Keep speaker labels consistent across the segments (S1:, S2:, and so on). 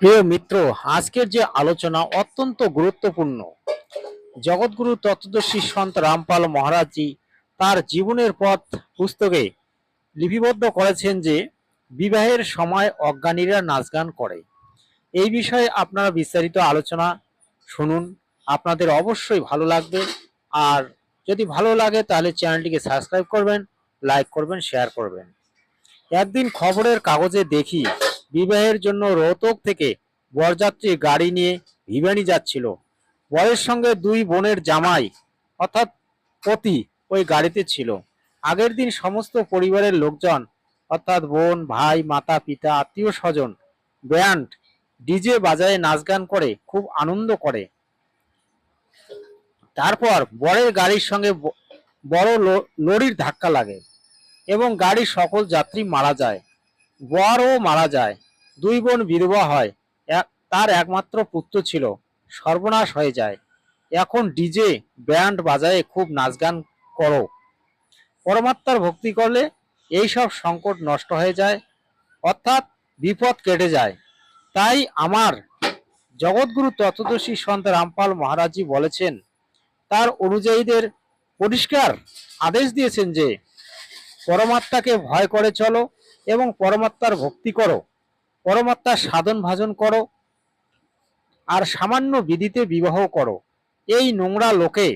S1: প্রিয় মিত্র, আজকের যে আলোচনা অত্যন্ত গুরুত্বপূর্ণ। জগৎগুরু তত্ত্বদর্শী সন্ত রামপাল মহারাজজি তার জীবনের পথ পুস্তকে লিপিবদ্ধ করেছেন যে, বিবাহের সময় অজ্ঞানীরা নাচ গান করে। এই বিষয়ে আপনারা বিস্তারিত আলোচনা শুনুন। আপনাদের অবশ্যই ভালো লাগবে। আর যদি ভালো লাগে, তাহলে চ্যানেলটিকে সাবস্ক্রাইব করবেন, লাইক করবেন, শেয়ার করবেন। একদিন খবরের কাগজে দেখি বিবাহের জন্য রোহতক থেকে বরযাত্রী গাড়ি নিয়ে ভিবানি যাচ্ছিল। বরের সঙ্গে দুই বোনের জামাই, অর্থাৎ পতি, ওই গাড়িতে ছিল। আগের দিন সমস্ত পরিবারের লোকজন, অর্থাৎ বোন, ভাই, মাতা, পিতা, আত্মীয় স্বজন, ব্যান্ড, ডিজে বাজায় নাচ গান করে, খুব আনন্দ করে। তারপর বরের গাড়ির সঙ্গে বড় লরির ধাক্কা লাগে এবং গাড়ির সকল যাত্রী মারা যায়। বরও মারা যায়। দুই বোন বিধবা হয়। এক- তার একমাত্র পুত্র ছিল। সর্বনাশ হয়ে যায়। এখন ডিজে ব্যান্ড বাজায়ে খুব নাচ গান করো। পরমাত্মার ভক্তি করলে এই সব সংকট নষ্ট হয়ে যায়। অর্থাৎ বিপদ কেটে যায়। তাই আমার জগৎগুরু তত্ত্বদর্শী সন্ত রামপাল মহারাজজি বলেছেন, তার অনুযায়ীদের পরিষ্কার আদেশ দিয়েছেন যে, পরমাত্মাকে ভয় করে চলো এবং পরমাত্মার ভক্তি করো। পরমাত্মার সাধন ভাজন করো, আর সামান্য বিধিতে বিবাহ করো। এই নোংরা লোকে,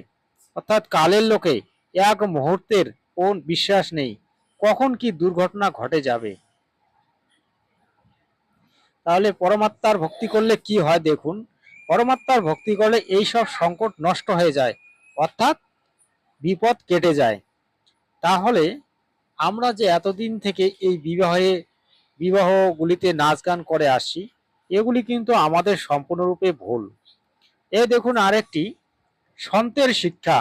S1: অর্থাৎ কালের লোকে, এক মুহূর্তের ও বিশ্বাস নেই। কখন কি দুর্ঘটনা ঘটে যাবে? তাহলে পরমাত্মার ভক্তি করলে কি হয় দেখুন। পরমাত্মার ভক্তি করলে এই সব সংকট নষ্ট হয়ে যায়, অর্থাৎ বিপদ কেটে যায়। তাহলে আমরা যে এতদিন থেকে এই বিবাহে বিবাহগুলিতে নাচ গান করে আসছি এগুলি কিন্তু আমাদের সম্পূর্ণরূপে ভুল। এ দেখুন আরেকটি, সন্তের শিক্ষা।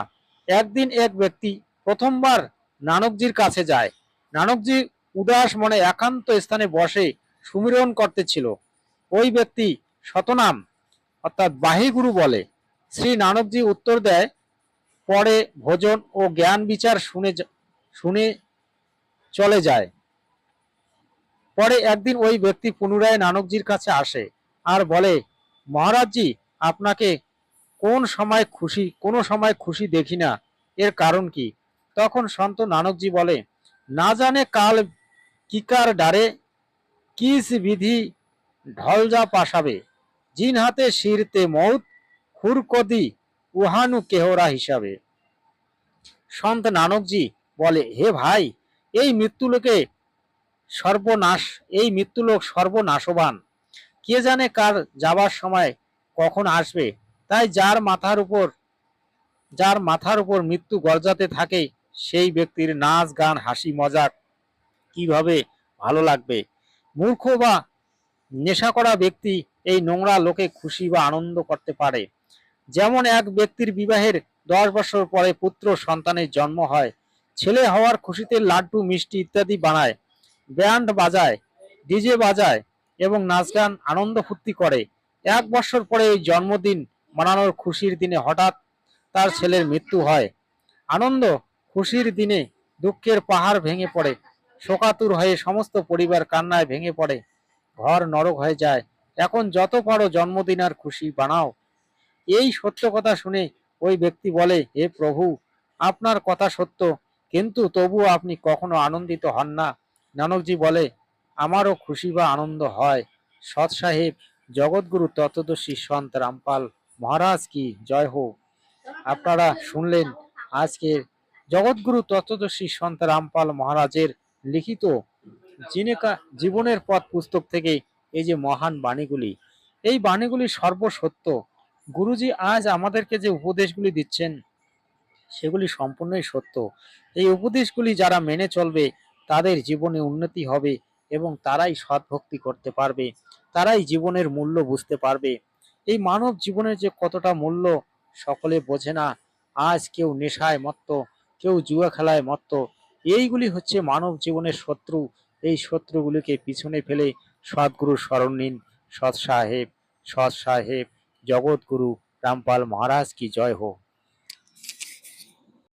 S1: একদিন এক ব্যক্তি প্রথমবার নানকজির কাছে যায়। নানকজি উদাস মনে একান্ত স্থানে বসে সুমিরন করতেছিল ওই ব্যক্তি শতনাম অর্থাৎ বাহিগুরু বলে। শ্রী নানকজি উত্তর দেয়, পরে ভোজন ও জ্ঞান বিচার শুনে শুনে চলে যায়। পরে একদিন ওই ব্যক্তি পুনরায় নানকজির কাছে আসে আর বলে, মহারাজজি, আপনাকে কোন সময় খুশি, কোনো সময় খুশি দেখি না। এর কারণ কি? তখন সন্ত নানকজি বলে, না জানে কাল কিকার ডারে কিস বিধি ঢল যা পাশাবে। জিন হাতে শিরতে মৌত, খুরকদি উহানু কেহরা হিসাবে। সন্ত নানকজি বলে, হে ভাই, এই মৃত্যুলোকে সর্বনাশ, এই মৃত্যুলোক সর্বনাশবান। কে জানে কার যাবার সময় কখন আসবে? তাই যার মাথার উপর, যার মাথার উপর মৃত্যু গর্জাতে থাকে, সেই ব্যক্তির নাচ, গান, হাসি, মজাক কীভাবে ভালো লাগবে? মূর্খ বা নেশা করা ব্যক্তি এই নোংরা লোকে খুশি বা আনন্দ করতে পারে। যেমন এক ব্যক্তির বিবাহের দশ বছর পরে পুত্র সন্তানের জন্ম হয়, ছেলে হওয়ার খুশিতে লাড্ডু, মিষ্টি ইত্যাদি বানায় ব্যান্ড বাজায়, ডিজে বাজায় এবং নাচ গান আনন্দ ফুর্তি করে। এক বছর পরে এই জন্মদিন মানানোর খুশির দিনে হঠাৎ তার ছেলের মৃত্যু হয়। আনন্দ, খুশির দিনে দুঃখের পাহাড় ভেঙে পড়ে। শোকাতুর হয়ে সমস্ত পরিবার কান্নায় ভেঙে পড়ে। ঘর নরক হয়ে যায়। এখন যত পারো জন্মদিন আর খুশি বানাও। এই সত্য কথা শুনে ওই ব্যক্তি বলে, হে প্রভু, আপনার কথা সত্য। কিন্তু তবুও আপনি কখনো আনন্দিত হন না। নানকজি বলে, আমারও খুশি বা আনন্দ হয়। সৎ সাহেব, জগৎগুরু তত্ত্বদর্শী সন্ত রামপাল মহারাজ কি, জয় হোক। আপনারা শুনলেন আজকের জগৎগুরু তত্ত্বদর্শী সন্ত রামপাল মহারাজের লিখিত জিনেকা জীবনের পথ পুস্তক থেকে এই যে মহান বাণীগুলি। এই বাণীগুলি সর্বসত্য। গুরুজি আজ আমাদেরকে যে উপদেশগুলি দিচ্ছেন, সেগুলি সম্পূর্ণই সত্য। এই উপদেশগুলি যারা মেনে চলবে তাদের জীবনে উন্নতি হবে এবং তারাই সৎ ভক্তি করতে পারবে, তারাই জীবনের মূল্য বুঝতে পারবে। এই মানব জীবনের যে কতটা মূল্য সকলে বোঝে না। আজ কেউ নেশায় মত্ত, কেউ জুয়া খেলায় মত্ত। এইগুলি হচ্ছে মানব জীবনের শত্রু। এই শত্রুগুলিকে পিছনে ফেলে সদ্গুরু স্মরণ নিন। সৎ সাহেব সৎ সাহেব জগৎগুরু রামপাল মহারাজ কি জয় হোক।